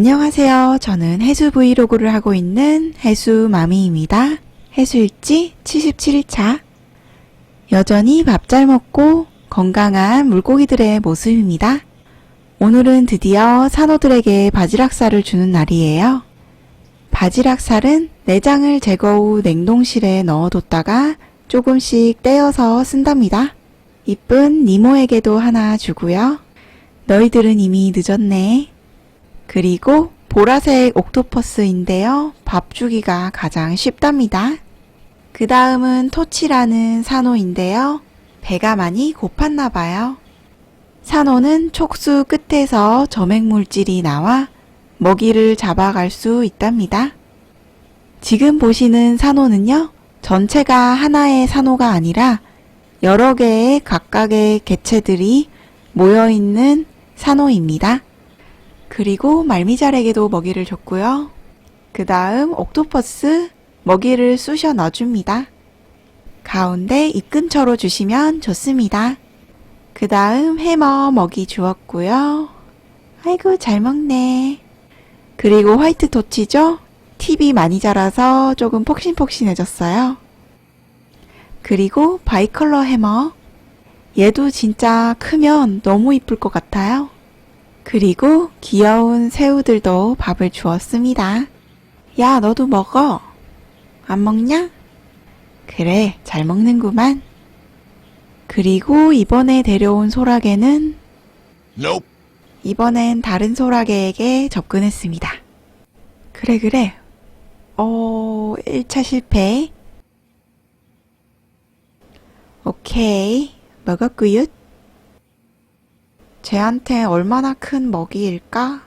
안녕하세요. 저는 해수 브이로그를 하고 있는 해수 마미입니다. 해수일지 77일차. 여전히 밥 잘 먹고 건강한 물고기들의 모습입니다. 오늘은 드디어 산호들에게 바지락살을 주는 날이에요. 바지락살은 내장을 제거 후 냉동실에 넣어뒀다가 조금씩 떼어서 쓴답니다. 이쁜 니모에게도 하나 주고요. 너희들은 이미 늦었네. 그리고 보라색 옥토퍼스인데요. 밥 주기가 가장 쉽답니다. 그 다음은 토치라는 산호인데요. 배가 많이 고팠나 봐요. 산호는 촉수 끝에서 점액물질이 나와 먹이를 잡아갈 수 있답니다. 지금 보시는 산호는요, 전체가 하나의 산호가 아니라 여러 개의 각각의 개체들이 모여 있는 산호입니다. 그리고 말미잘에게도 먹이를 줬고요. 그 다음 옥토퍼스 먹이를 쑤셔 넣어줍니다. 가운데 입 근처로 주시면 좋습니다. 그 다음 해머 먹이 주었고요. 아이고 잘 먹네. 그리고 화이트 토치죠? 팁이 많이 자라서 조금 폭신폭신해졌어요. 그리고 바이컬러 해머. 얘도 진짜 크면 너무 이쁠 것 같아요. 그리고 귀여운 새우들도 밥을 주었습니다. 야, 너도 먹어. 안 먹냐? 그래, 잘 먹는구만. 그리고 이번에 데려온 소라게는 Nope. 이번엔 다른 소라게에게 접근했습니다. 그래, 그래. 어, 1차 실패. 오케이. 먹었구요. 쟤한테 얼마나 큰 먹이일까?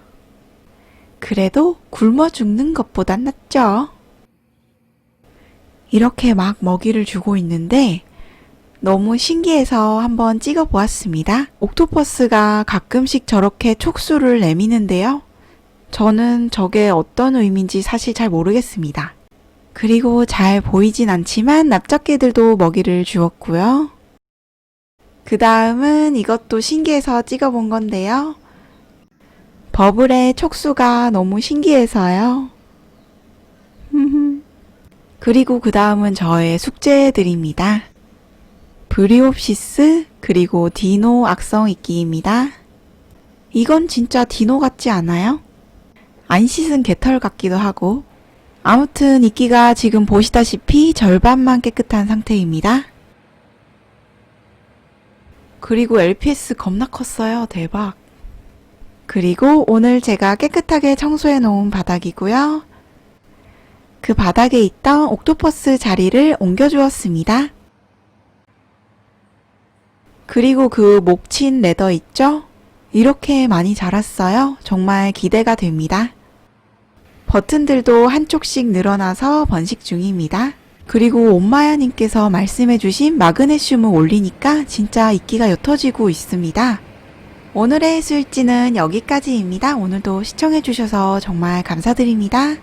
그래도 굶어 죽는 것보단 낫죠. 이렇게 막 먹이를 주고 있는데 너무 신기해서 한번 찍어 보았습니다. 옥토퍼스가 가끔씩 저렇게 촉수를 내미는데요. 저는 저게 어떤 의미인지 사실 잘 모르겠습니다. 그리고 잘 보이진 않지만 납작개들도 먹이를 주었고요. 그 다음은 이것도 신기해서 찍어본 건데요. 버블의 촉수가 너무 신기해서요. 그리고 그 다음은 저의 숙제들입니다. 브리옵시스, 그리고 디노 악성 이끼입니다. 이건 진짜 디노 같지 않아요? 안 씻은 개털 같기도 하고. 아무튼 이끼가 지금 보시다시피 절반만 깨끗한 상태입니다. 그리고 LPS 겁나 컸어요. 대박. 그리고 오늘 제가 깨끗하게 청소해 놓은 바닥이고요. 그 바닥에 있던 옥토퍼스 자리를 옮겨주었습니다. 그리고 그 목친 레더 있죠? 이렇게 많이 자랐어요. 정말 기대가 됩니다. 버튼들도 한쪽씩 늘어나서 번식 중입니다. 그리고 엄마야님께서 말씀해주신 마그네슘을 올리니까 진짜 이끼가 옅어지고 있습니다. 오늘의 술지는 여기까지입니다. 오늘도 시청해주셔서 정말 감사드립니다.